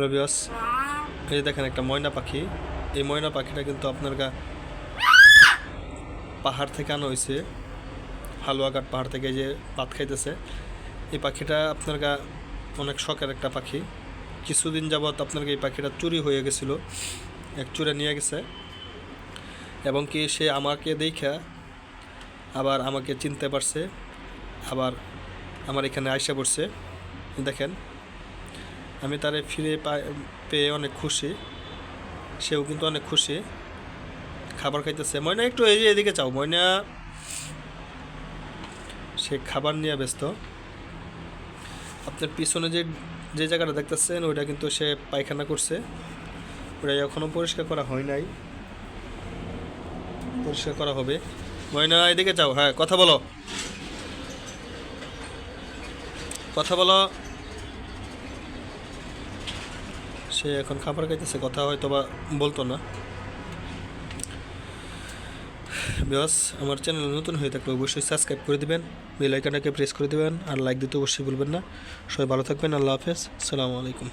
রবিয়াস এই যে দেখেন একটা ময়না পাখি। এই ময়না পাখিটা কিন্তু আপনার গা পাহাড় থেকে আনা হয়েছে হালুয়াঘাট পাহাড় থেকে যে পাত খাইতেছে। এই পাখিটা আপনার গা অনেক শখের একটা পাখি। কিছুদিন যাবৎ আপনার এই পাখিটা চুরি হয়ে গেছিল, এক চুরে নিয়ে গেছে। এবং কি সে আমাকে দেখা আবার আমাকে চিনতে পারছে, আবার আমার এখানে আয়সা পড়ছে। দেখেন আমি তারে ফিরে পেয়ে অনেক খুশি। সেও কিন্তু অনেক খুশি। খাবার খাইতেছে। ময়না একটু এই যে এদিকে চাও ময়না, সে খাবার নিয়ে ব্যস্ত। আপনার পিছনে যে যে জায়গাটা দেখতেছেন, ওইটা কিন্তু সে পায়খানা করছে। ওটা এখনও পরিষ্কার করা হয় নাই। পরিষ্কার করা হবে। ময়না, এদিকে চাও হ্যাঁ কথা বলো। কথা বলো। সে এখন খাবার খাইতেছে, কথা হয়তো বা বলতো না। বিকজ আমার চ্যানেল নতুন হয়ে থাকলে অবশ্যই সাবস্ক্রাইব করে দেবেন বেল আইকনটাকে প্রেস করে দেবেন, আর লাইক দিতে অবশ্যই ভুলবেন না। সবাই ভালো থাকবেন, আল্লাহ হাফেজ, সালামু আলাইকুম।